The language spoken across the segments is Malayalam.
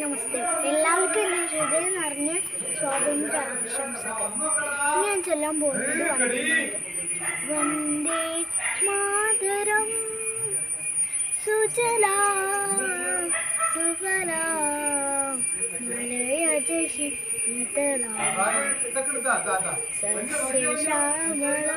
നമസ്തേ. എല്ലാവർക്കും എന്റെ ഹൃദയം നിറഞ്ഞ സ്വാതന്ത്ര്യ ആശംസകൾ. ഞാൻ ചൊല്ലാൻ പോകുന്നത് വന്ദേ മാതരം. സുജല സുഫലാ മലയജ ശീതളാ സസ്യശ്യാമളാ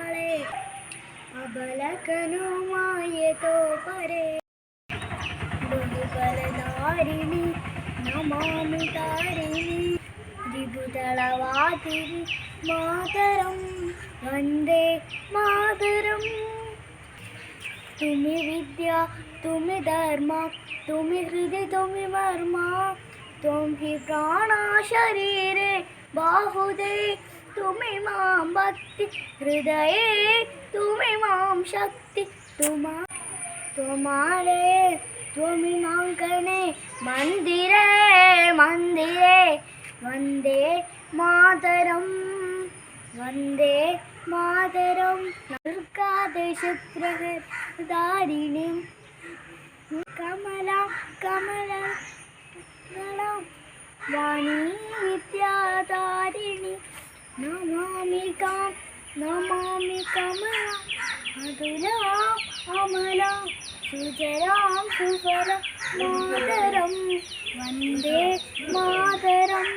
കനുമായതോ പരേ ബഹുഫലധാരിണി നമാമി താരിണി ത്രിപുതളവാതിരി മാതരം വന്ദേ മാതരം. തുമി വിദ്യ തുമി ധർമ്മ തുമി ഹൃദയ തുമി വർമ്മ തും ഹി പ്രാണ ശരീരേ ബാഹുദേ तुम्ही मां भक्ती हृदये तुम्ही मां शक्ती तुम्हा तुम्हारे तुम्ही मांकणे मंदिरे मंदिरे वन्दे मातरं वन्दे मातरं दुर्गादशप्रहदारिणीं कमला कमला वाणी विद्यादारिणि നമാമി കാം നമാമി മധുരാം അമല സുജരാം സുഫല മാതരം. വന്ദേ മാതരം.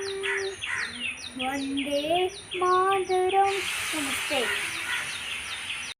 വന്ദേ മാതരം. നമസ്തേ.